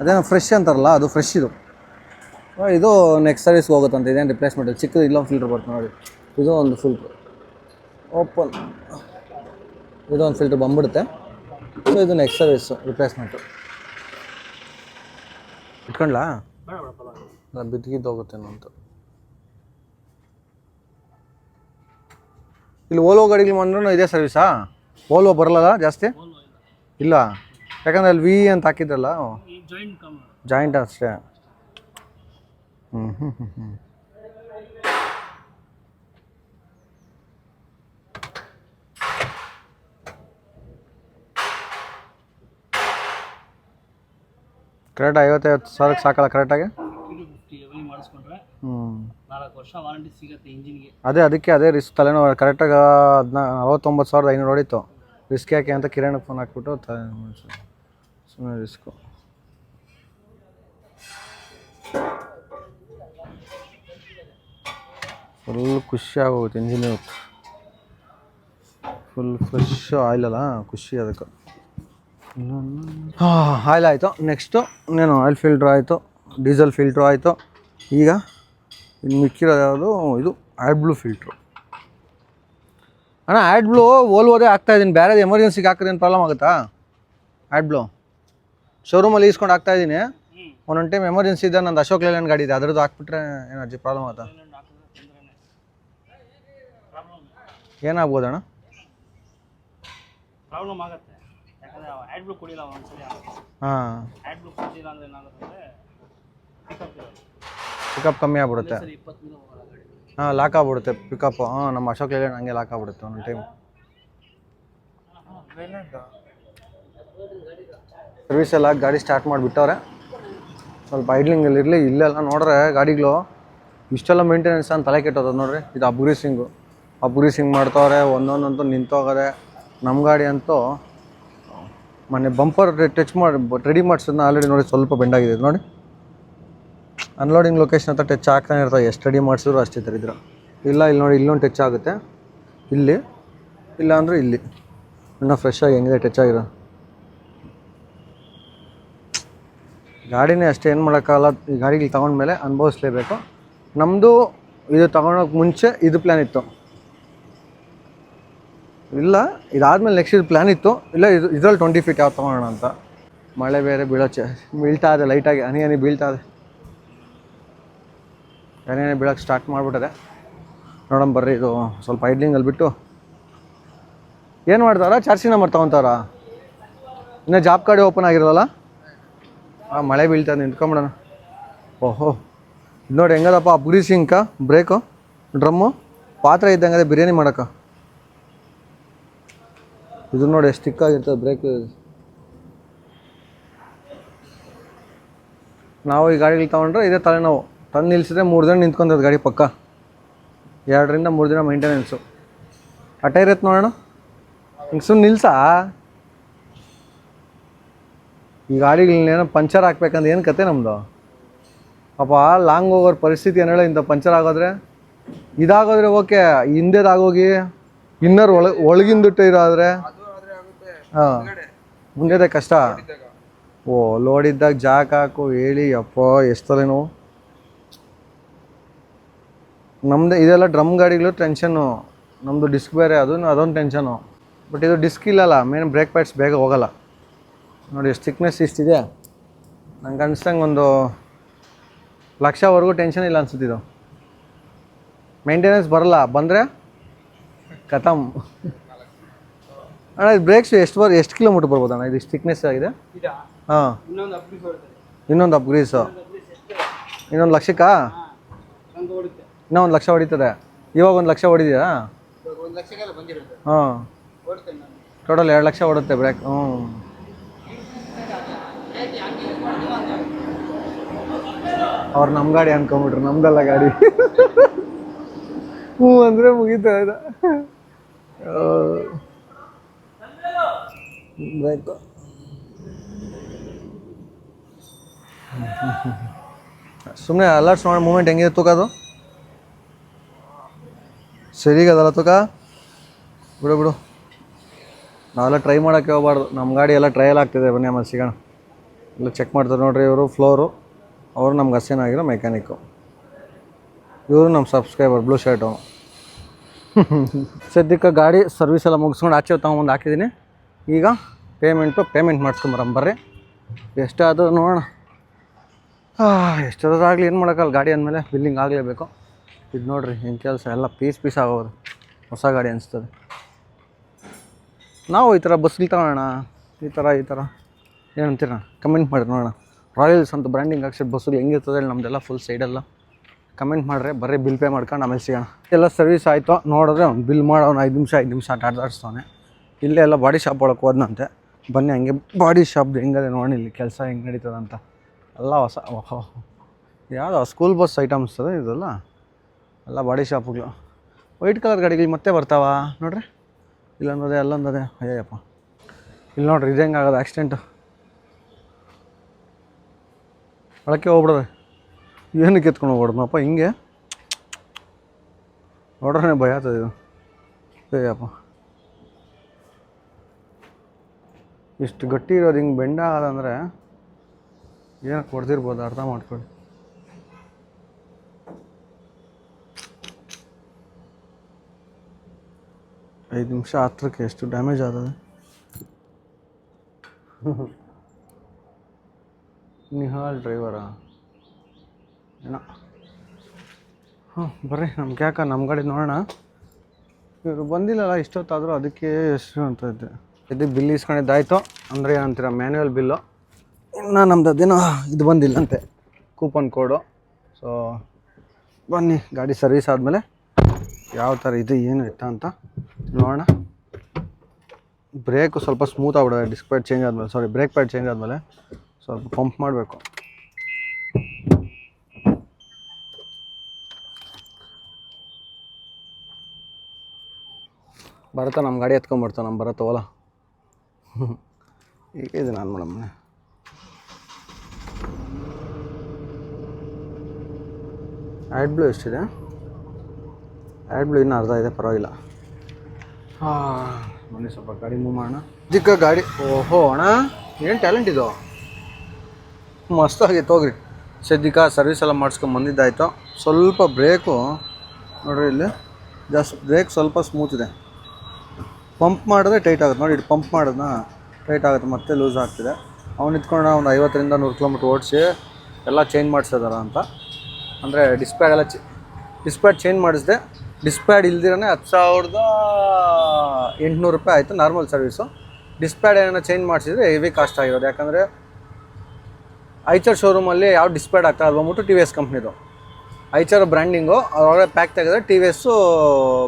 ಅದೇನೋ ಫ್ರೆಶ್ ಅಂತಾರಲ್ಲ ಅದು ಫ್ರೆಶ್ ಇದು. ಇದು ನೆಕ್ಸ್ಟ್ ಸರ್ವಿಸ್ಗೆ ಹೋಗುತ್ತಂತೆ ಇದೇನು ರಿಪ್ಲೇಸ್ಮೆಂಟ್ ಚಿಕ್ಕದು ಇಲ್ಲೊಂದು ಫಿಲ್ಟ್ರ್ ಬರ್ತದೆ ನೋಡಿ. ಇದು ಒಂದು ಫಿಲ್ಟ್ರ್ ಓಪನ್ ಇದೊಂದು ಫಿಲ್ಟ್ರ್ ಬಂದ್ಬಿಡುತ್ತೆ. ಸೊ ಇದು ನೆಕ್ಸ್ಟ್ ಸರ್ವಿಸ್ ರಿಪ್ಲೇಸ್ಮೆಂಟು ಇಟ್ಕೊಂಡ್ಲಾ? ಬಿದ್ದಿದ್ದು ಹೋಗುತ್ತೇನೋ ಅಂತ. ಇಲ್ಲಿ ಓಲೋ ಗಾಡಿಗಳು ಬಂದ್ರೂ ಇದೇ ಸರ್ವಿಸಾ ಓಲೋ ಬರಲ್ಲ ಜಾಸ್ತಿ? ಇಲ್ಲ. ಯಾಕಂದ್ರೆ ಅಲ್ಲಿ ವಿ ಅಂತ ಹಾಕಿದ್ರಲ್ಲ? ಜಾಯಿಂಟ್ ಅಷ್ಟೇ. ಹ್ಞೂ ಹ್ಞೂ ಹ್ಞೂ ಹ್ಞೂ ಕರೆಕ್ಟ್ ಐವತ್ತೈವತ್ತು ಸಾವಿರಕ್ಕೆ ಸಾಕಲ್ಲ ಕರೆಕ್ಟಾಗಿ ಟು ಫಿಫ್ಟಿ ಎವ್ರಿ ಮಾಡಿಸ್ಕೊಂಡ್ರೆ ಹ್ಞೂ ನಾಲ್ಕು ವರ್ಷ ವಾರಂಟಿ ಸಿಗುತ್ತೆ ಇಂಜಿನ್ಗೆ ಅದೇ, ಅದಕ್ಕೆ ಅದೇ ರಿಸ್ಕ್ ತಲೆನೋವು. ಕರೆಕ್ಟಾಗಿ ಹದಿನಾ, ಅರವತ್ತೊಂಬತ್ತು ಸಾವಿರದ ಐನೂರು ಹೊಡಿತು. ರಿಸ್ಕ್ ಯಾಕೆ ಅಂತ ಕಿರಣಕ್ಕೆ ಫೋನ್ ಹಾಕ್ಬಿಟ್ಟು ತಲೆ ಸುಮ್ಮನೆ ರಿಸ್ಕು ಫುಲ್ ಖುಷಿ ಆಗೋಗುತ್ತೆ ಇಂಜಿನ್ ಫುಲ್ ಫ್ರೆಶ್ ಆಯಿಲ್ ಅಲ್ಲ, ಖುಷಿ ಅದಕ್ಕೆ. ಆಯಿಲ್ ಆಯಿತು. ನೆಕ್ಸ್ಟು ಇನ್ನೇನು ಆಯಿಲ್ ಫಿಲ್ಟ್ರ್ ಆಯಿತು. ಡೀಸೆಲ್ ಫಿಲ್ಟ್ರ್ ಆಯಿತು. ಈಗ? ಇನ್ನು ಮಿಕ್ಕಿರೋದು ಯಾವುದು? ಇದು ಆ್ಯಡ್ ಬ್ಲೂ ಫಿಲ್ಟ್ರು ಅಣ್ಣ ಆ್ಯಡ್ ಬ್ಲೂ ಓಲ್ವೋದೇ ಹಾಕ್ತಾ ಇದ್ದೀನಿ. ಬೇರೆದು ಎಮರ್ಜೆನ್ಸಿಗೆ ಹಾಕಿದ್ರೆ ಪ್ರಾಬ್ಲಮ್ ಆಗುತ್ತಾ? ಆ್ಯಡ್ ಬ್ಲೂ ಶೋರೂಮಲ್ಲಿ ಈಸ್ಕೊಂಡು ಹಾಕ್ತಾ ಇದ್ದೀನಿ. ಹ್ಞೂ ಒಂದೊಂದು ಟೈಮ್ ಎಮರ್ಜೆನ್ಸಿ ಇದೆ ನಂದು ಅಶೋಕ್ ಲೇಲ್ಯಾಂಡ್ ಗಾಡಿ ಇದೆ. ಅದರದ್ದು ಹಾಕ್ಬಿಟ್ರೆ ಏನಾದ್ರು ಪ್ರಾಬ್ಲಮ್ ಆಗುತ್ತಾ? ಏನಾಗ್ಬೋದಣ್ಣ? ಪ್ರಾಬ್ಲಮ್ ಆಗುತ್ತೆ. ಯಾಕಂದರೆ ಆ್ಯಡ್ ಬ್ಲೂ ಕುಡಿಲ್ಲ ಒಂದ್ಸಲಿ ಹಾಂ. ಆ್ಯಡ್ ಬ್ಲೂ ಕುಡಿಲ್ಲ ಅಂದರೆ ಏನಾಗುತ್ತೆ ಪಿಕಪ್ ಇರೋದು. ಪಿಕಪ್ ಕಮ್ಮಿ ಆಗ್ಬಿಡುತ್ತೆ. ಹಾಂ ಲಾಕ್ ಆಗ್ಬಿಡುತ್ತೆ ಪಿಕಪ್ ಹಾಂ ನಮ್ಮ ಅಶೋಕ್ ಲೇಲ್ಯಾಂಡ್ ಹಂಗೆ ಲಾಕ್ ಆಗ್ಬಿಡುತ್ತೆ ಒಂದೊಂದು ಟೈಮ್ ಸರ್ವಿಸ್ ಎಲ್ಲ ಗಾಡಿ ಸ್ಟಾರ್ಟ್ ಮಾಡಿಬಿಟ್ಟವ್ರೆ. ಸ್ವಲ್ಪ ಐಡ್ಲಿಂಗಲ್ಲಿ ಇರಲಿ ಇಲ್ಲೆಲ್ಲ ನೋಡ್ರೆ ಗಾಡಿಗಳು ಇಷ್ಟೆಲ್ಲ ಮೇಂಟೆನೆನ್ಸ್ ಅಂತ ತಲೆ ಕೆಟ್ಟೋದು ನೋಡ್ರಿ. ಇದು ಅಬ್ಗ್ರೀಸಿಂಗು ಅಬ್ಗ್ರೀಸಿಂಗ್ ಮಾಡ್ತವ್ರೆ ಒಂದೊಂದಂತೂ ನಿಂತೋಗಾರೆ ನಮ್ಮ ಗಾಡಿ ಅಂತೂ ಮೊನ್ನೆ ಬಂಪರ್ ಟಚ್ ಮಾಡಿ ರೆಡಿ ಮಾಡಿಸೋದನ್ನ ಆಲ್ರೆಡಿ ನೋಡಿ ಸ್ವಲ್ಪ ಬೆಂಡಾಗಿದೆ ನೋಡಿ. ಅನ್ಲೋಡಿಂಗ್ ಲೊಕೇಶನ್ ಹತ್ರ ಟಚ್ ಆಗ್ತಾನೆ ಇರ್ತಾವೆ ಎಷ್ಟು ರೆಡಿ ಮಾಡಿಸಿದ್ರು ಅಷ್ಟೇ ಥರ ಇಲ್ಲ, ಇಲ್ಲಿ ನೋಡಿ, ಇಲ್ಲೊಂದು ಟಚ್ ಆಗುತ್ತೆ. ಇಲ್ಲಿ, ಇಲ್ಲ ಅಂದರೆ ಇಲ್ಲಿ. ಅಣ್ಣ ಫ್ರೆಶ್ ಆಗಿ ಹೆಂಗಿದೆ ಟಚ್ ಆಗಿರೋ? ಗಾಡಿನೇ ಅಷ್ಟೇ, ಏನು ಮಾಡೋಕ್ಕಾಗಲ್ಲ. ಈ ಗಾಡಿಗೆ ತೊಗೊಂಡ್ಮೇಲೆ ಅನುಭವಿಸ್ಲೇಬೇಕು. ನಮ್ಮದು ಇದು ತೊಗೊಳೋಕೆ ಮುಂಚೆ ಇದು ಪ್ಲ್ಯಾನ್ ಇತ್ತು. ಇಲ್ಲ, ಇದಾದಮೇಲೆ ನೆಕ್ಸ್ಟ್ ಇದು ಪ್ಲ್ಯಾನ್ ಇತ್ತು. ಇಲ್ಲ, ಇದು ಇದರಲ್ಲಿ ಟ್ವೆಂಟಿ ಫೀಟ್ ಯಾವ ತೊಗೊಳೋಣ ಅಂತ. ಮಳೆ ಬೇರೆ ಬೀಳೋ ಚ ಬೀಳ್ತಾ ಇದೆ ಲೈಟಾಗಿ ಹನಿ ಹನಿ ಬೀಳ್ತಾ ಇದೆ. ಹನಿ ಬೀಳೋಕೆ ಸ್ಟಾರ್ಟ್ ಮಾಡಿಬಿಟ್ಟಿದೆ. ನೋಡೋಣ ಬರ್ರಿ, ಇದು ಸ್ವಲ್ಪ ಐಡ್ಲಿಂಗಲ್ಲಿ ಬಿಟ್ಟು. ಏನು ಮಾಡ್ತಾರ ಚಾರ್ಜಿ ನಂಬರ್ ತೊಗೊತಾರ ಇನ್ನೂ ಜಾಬ್ ಕಾರ್ಡ್ ಓಪನ್ ಆಗಿರೋಲ್ಲ ಹಾಂ ಮಳೆ ಬೀಳ್ತದೆ ನಿಂತ್ಕೊಂಬಿಡೋಣ. ಓಹೋ. ಇದು ನೋಡಿ, ಹೆಂಗದಪ್ಪ, ಬುರಿ ಸಿಂಕ ಬ್ರೇಕು ಡ್ರಮ್ಮು ಪಾತ್ರೆ ಇದ್ದಂಗೆ ಅದೇ ಬಿರಿಯಾನಿ ಮಾಡೋಕೆ ಇದು ನೋಡಿ, ಎಷ್ಟು ತಿಕ್ಕಾಗಿರ್ತದೆ ಬ್ರೇಕ್ ನಾವು ಈ ಗಾಡಿಗಳು ತೊಗೊಂಡ್ರೆ ಇದೇ ತಲೆನೋವು. ತಂದು ನಿಲ್ಲಿಸಿದ್ರೆ ಮೂರು ದಿನ ನಿಂತ್ಕೊಂತದ ಗಾಡಿ ಪಕ್ಕ. ಎರಡರಿಂದ ಮೂರು ದಿನ ಮೈಂಟೆನೆನ್ಸು ಆ ಟೈರ್ ನೋಡೋಣ. ಹಿಂಗೆ ಸುಮ್ಮನೆ ನಿಲ್ಸಾ? ಈ ಗಾಡಿಗಳನ್ನೇನೋ ಪಂಚರ್ ಹಾಕ್ಬೇಕಂದ್ರೆ ಏನು ಕತೆ ನಮ್ಮದು ಪಾಪ ಲಾಂಗ್ ಹೋಗೋರ ಪರಿಸ್ಥಿತಿ ಏನೇಳ ಇಂಥ ಪಂಚರ್ ಆಗೋದ್ರೆ? ಇದಾಗೋದ್ರೆ ಓಕೆ, ಹಿಂದೆದಾಗೋಗಿ ಇನ್ನರ್ ಒಳ, ಒಳಗಿಂದು ಟೈರ್ ಆದರೆ ಹಾಂ. ಮುಂದೆದೇ ಕಷ್ಟ. ಓ ಲೋಡ್ ಇದ್ದಾಗ ಜಾಕ್ ಹಾಕು, ಹೇಳಿ, ಅಪ್ಪ ಎಷ್ಟು ನೋವು ನಮ್ಮದು ಇದೆಲ್ಲ ಡ್ರಮ್ ಗಾಡಿಗಳು ಟೆನ್ಷನ್ನು ನಮ್ಮದು ಡಿಸ್ಕ್ ಬೇರೆ ಅದು ಅದೊಂದು ಟೆನ್ಷನು ಬಟ್ ಇದು ಡಿಸ್ಕ್ ಇಲ್ಲಲ್ಲ ಮೇನ್ ಬ್ರೇಕ್ ಪ್ಯಾಡ್ಸ್ ಬೇಗ ಹೋಗಲ್ಲ. ನೋಡಿ ಎಷ್ಟು ಥಿಕ್ನೆಸ್ ಇಷ್ಟಿದೆ ನಂಗೆ ಅನ್ಸ್ದಂಗೆ ಒಂದು ಲಕ್ಷವರೆಗೂ ಟೆನ್ಷನ್ ಇಲ್ಲ ಅನ್ಸುತ್ತಿದ್ದು ಮೇಂಟೆನೆನ್ಸ್ ಬರಲ್ಲ ಬಂದರೆ ಕತಮ್ ಅಣ್ಣ ಇದು ಬ್ರೇಕ್ಸ್ ಎಷ್ಟು ಬರ್ ಎಷ್ಟು ಕಿಲೋಮೀಟ್ರ್ ಬರ್ಬೋದು ಅಣ್ಣ? ಇದು ಇಷ್ಟು ಥಿಕ್ನೆಸ್ ಆಗಿದೆ? ಇದಾ? ಹಾಂ. ಇನ್ನೊಂದು ಅಪ್ಗ್ರೀಸು ಇನ್ನೊಂದು ಲಕ್ಷಕ್ಕಾ? ಇನ್ನೂ ಒಂದು ಲಕ್ಷ ಹೊಡಿತದೆ. ಇವಾಗ ಒಂದು ಲಕ್ಷ ಬಂದಿರುತ್ತೆ. ಹಾಂ. ಟೋಟಲ್ ಎರಡು ಲಕ್ಷ ಹೊಡುತ್ತೆ ಬ್ರೇಕ್ ಹ್ಞೂ ಅವ್ರು ನಮ್ಮ ಗಾಡಿ ಅನ್ಕೊಂಬಿಟ್ರು ನಮ್ದಲ್ಲ ಗಾಡಿ. ಹ್ಞೂ ಅಂದರೆ ಮುಗೀತು ಆಯ್ತಾ ಬ್ರೇಕು ಸುಮ್ಮನೆ ಅಲರ್ಟ್ಸ್ ಮಾಡಿ ಮೂಮೆಂಟ್ ಹೆಂಗಿದೆ ತೂಕದು ಸರಿಗದಲ್ಲ ತೂಕ? ಬಿಡು ಬಿಡು. ನಾವೆಲ್ಲ ಟ್ರೈ ಮಾಡೋಕ್ಕೆ ಹೋಗ್ಬಾರ್ದು. ನಮ್ಮ ಗಾಡಿ ಎಲ್ಲ ಟ್ರಯಲ್ ಆಗ್ತಿದೆ. ಬನ್ನಿ ಆಮೇಲೆ ಸಿಗೋಣ. ಎಲ್ಲ ಚೆಕ್ ಮಾಡ್ತಾರೆ ನೋಡ್ರಿ ಇವರು ಫ್ಲೋರು ಅವರು ನಮ್ಗೆ ಹಸೇನಾಗಿರೋ ಆಗಿರೋ ಮೆಕ್ಯಾನಿಕ್ಕು ಇವರು ನಮ್ಮ ಸಬ್ಸ್ಕ್ರೈಬರ್ ಬ್ಲೂ ಶರ್ಟು ಸದ್ಯಕ್ಕೆ ಗಾಡಿ ಸರ್ವಿಸ್ ಎಲ್ಲ ಮುಗಿಸ್ಕೊಂಡು ಆಚೆ ತೊಗೊಂಬಂದು ಹಾಕಿದ್ದೀನಿ. ಈಗ ಪೇಮೆಂಟು ಪೇಮೆಂಟ್ ಮಾಡಿಸ್ಕೊಂಬರಂ ಬರ್ರಿ. ಎಷ್ಟಾದರೂ ನೋಡೋಣ. ಎಷ್ಟಾದ್ರಾಗಲಿ ಏನು ಮಾಡೋಕ್ಕಲ್ಲ ಗಾಡಿ ಅಂದಮೇಲೆ ಬಿಲ್ಲಿಂಗ್ ಆಗಲೇಬೇಕು. ಇದು ನೋಡ್ರಿ ಹಿಂಗೆ ಕೆಲಸ ಎಲ್ಲ ಪೀಸ್ ಪೀಸ್ ಆಗೋದು. ಹೊಸ ಗಾಡಿ ಅನಿಸ್ತದೆ. ನಾವು ಈ ಥರ ಬಸ್ಗಳು ತಗೋಣ ಈ ಥರ ಈ ಥರ ಏನಂತೀರ ಕಮೆಂಟ್ ಮಾಡಿ ನೋಡೋಣ. ರಾಯಲ್ಸ್ ಅಂತ ಬ್ರ್ಯಾಂಡಿಂಗ್ ಹಾಕ್ಸಿದ ಬಸ್ಸುಗಳು ಹೆಂಗಿರ್ತದೆ ಹೇಳಿ ನಮ್ಮದೆಲ್ಲ ಫುಲ್ ಸೈಡೆಲ್ಲ ಕಮೆಂಟ್ ಮಾಡ್ರೆ ಬರೀ ಬಿಲ್ ಪೇ ಮಾಡ್ಕೊಂಡು ಆಮೇಲೆ ಸಿಗೋಣ. ಎಲ್ಲ ಸರ್ವಿಸ್ ಆಯಿತು, ನೋಡಿದ್ರೆ ಅವ್ನು ಬಿಲ್ ಮಾಡೋನು ಐದು ನಿಮಿಷ ಐದು ನಿಮಿಷ ಆಟಾಡ್ಸ್ತಾನೆ ಇಲ್ಲೇ ಎಲ್ಲ ಬಾಡಿ ಶಾಪ್ ಒಳಗೆ ಹೋದ್ನಂತೆ. ಬನ್ನಿ, ಹಂಗೆ ಬಾಡಿ ಶಾಪ್ದು ಹೆಂಗದೆ ನೋಡಿ ಇಲ್ಲಿ ಕೆಲಸ ಹೆಂಗೆ ನಡೀತದಂತ. ಎಲ್ಲ ಹೊಸ, ಓಹೋ. ಯಾವುದೋ ಸ್ಕೂಲ್ ಬಸ್ ಐಟಮ್ಸ್ ಇದೆಲ್ಲ? ಎಲ್ಲ ಬಾಡಿ ಶಾಪ್ಗಳು ವೈಟ್ ಕಲರ್ ಗಾಡಿಗಳು ಮತ್ತೆ ಬರ್ತಾವ? ನೋಡ್ರಿ. ಇಲ್ಲೊಂದದೆ, ಅಲ್ಲೊಂದದೆ. ಅಯ್ಯಪ್ಪ ಇಲ್ಲಿ ನೋಡ್ರಿ, ಇದು ಹೆಂಗೆ ಆಗೋದು ಆಕ್ಸಿಡೆಂಟು ಒಳಕ್ಕೆ ಹೋಗ್ಬಿಡ್ರಿ ಏನಕ್ಕೆ ಎತ್ಕೊಂಡು ಹೋಗ್ಬಿಡ್ದಪ್ಪ, ಹಿಂಗೆ? ನೋಡ್ರೆ, ಭಯ ಆಗ್ತದೆ ಇದು. ಅಯ್ಯಪ್ಪ ಇಷ್ಟು ಗಟ್ಟಿ ಇರೋದು ಹಿಂಗೆ ಬೆಂಡ ಆದಂದರೆ ಏನಕ್ಕೆ ಕೊಡ್ತಿರ್ಬೋದು ಅರ್ಥ ಮಾಡ್ಕೊಳ್ಳಿ. ಐದು ನಿಮಿಷ ಹತ್ರಕ್ಕೆ ಎಷ್ಟು ಡ್ಯಾಮೇಜ್ ಆದದ ನಿಹಾಲ್ ಡ್ರೈವರಾ ಏನೋ. ಹಾಂ ಬರ್ರಿ, ನಮ್ಗೆ ಯಾಕೆ ನಮ್ಮ ಗಾಡಿ ನೋಡೋಣ. ಇವರು ಬಂದಿಲ್ಲಲ್ಲ, ಇಷ್ಟೊತ್ತಾದರೂ ಅದಕ್ಕೆ ಎಷ್ಟು ಅಂತ ಇದ್ದೆ. ಇದು ಬಿಲ್ ಇಸ್ಕೊಂಡಿದ್ದಾಯ್ತು ಅಂದರೆ ಏನಂತೀರ ಮ್ಯಾನ್ಯಲ್ ಬಿಲ್ಲು ಇನ್ನು ನಮ್ದು ಅದೇನೋ, ಇದು ಬಂದಿಲ್ಲಂತೆ. ಕೂಪನ್ ಕೋಡು ಸೊ ಬನ್ನಿ, ಗಾಡಿ ಸರ್ವಿಸ್ ಆದಮೇಲೆ. ಯಾವ ಥರ ಇದು, ಏನು ಇತ್ತ ಅಂತ ನೋಡೋಣ. ಬ್ರೇಕು ಸ್ವಲ್ಪ ಸ್ಮೂತ್ ಆಗ್ಬಿಡುತ್ತೆ ಡಿಸ್ಕ್ ಪ್ಯಾಡ್ ಚೇಂಜ್ ಆದಮೇಲೆ ಸಾರಿ ಬ್ರೇಕ್ ಪ್ಯಾಡ್ ಚೇಂಜ್ ಆದಮೇಲೆ ಸ್ವಲ್ಪ ಪಂಪ್ ಮಾಡಬೇಕು. ಬರುತ್ತಾ ನಮ್ಮ ಗಾಡಿ ಎತ್ಕೊಂಡ್ಬಿಡ್ತಾನೆ ನಮ್ಮ ಬರತ್ತ ಓಲಾ? ಈಗ ಇದು ನಾನು ಮೇಡಮ್ ಆ್ಯಡ್ ಬ್ಲೂ ಎಷ್ಟಿದೆ? ಆ್ಯಡ್ ಬ್ಲೂ ಇನ್ನೂ ಅರ್ಧ ಇದೆ ಪರವಾಗಿಲ್ಲ. ಹಾಂ ಮೊನ್ನೆ ಸ್ವಲ್ಪ ಗಾಡಿ ಮೂವ್ ಮಾಡೋಣ. ಚಿಕ್ಕ ಗಾಡಿ. ಓಹೋ ಅಣ್ಣ. ಏನು ಟ್ಯಾಲೆಂಟ್ ಇದು? ಮಸ್ತಾಗಿತ್ತು ಹೋಗ್ರಿ. ಸದ್ಯಕ್ಕೆ ಸರ್ವಿಸ್ ಎಲ್ಲ ಮಾಡಿಸ್ಕೊಂಡು ಬಂದಿದ್ದಾಯಿತು. ಸ್ವಲ್ಪ ಬ್ರೇಕು ನೋಡ್ರಿ ಇಲ್ಲಿ. ಜಾಸ್ತಿ ಬ್ರೇಕ್ ಸ್ವಲ್ಪ ಸ್ಮೂತ್ ಇದೆ. ಪಂಪ್ ಮಾಡಿದ್ರೆ ಟೈಟ್ ಆಗುತ್ತೆ. ನೋಡಿ ಇಟ್ಟು ಪಂಪ್ ಮಾಡೋದನ್ನ ಟೈಟ್ ಆಗುತ್ತೆ ಮತ್ತೆ ಲೂಸ್ ಆಗ್ತಿದೆ. ಅವ್ನು ನಿಂತ್ಕೊಂಡು ಒಂದು ಐವತ್ತರಿಂದ ನೂರು ಕಿಲೋಮೀಟ್ರ್ ಓಡಿಸಿ ಎಲ್ಲ ಚೇಂಜ್ ಮಾಡಿಸಿದಾರ ಅಂತ. ಅಂದರೆ ಡಿಸ್ಪ್ಲೇ ಎಲ್ಲ ಚೆ ಡಿಸ್ಪ್ಯಾಡ್ ಚೇಂಜ್ ಮಾಡಿಸಿದೆ. ಡಿಸ್ಪ್ಯಾಡ್ ಇಲ್ದಿರೇ ಹತ್ತು ಸಾವಿರದ ಎಂಟುನೂರು ರೂಪಾಯಿ ಆಯಿತು ನಾರ್ಮಲ್ ಸರ್ವಿಸು ಡಿಸ್ಪ್ಯಾಡ್ ಏನೋ ಚೇಂಜ್ ಮಾಡಿಸಿದ್ರೆ ಹೆವಿ ಕಾಸ್ಟ್ ಆಗಿರೋದು. ಯಾಕಂದರೆ ಐಚರ್ ಶೋರೂಮಲ್ಲಿ ಯಾವ ಡಿಸ್ಪ್ಯಾಡ್ ಆಗ್ತಾ ಬಂದ್ಬಿಟ್ಟು ಟಿ ವಿ ಎಸ್ ಕಂಪ್ನಿದು ಐಚರ್ ಬ್ರ್ಯಾಂಡಿಂಗು ಅವ್ರೊಳಗೆ ಪ್ಯಾಕ್ ತೆಗೆದ್ರೆ T V S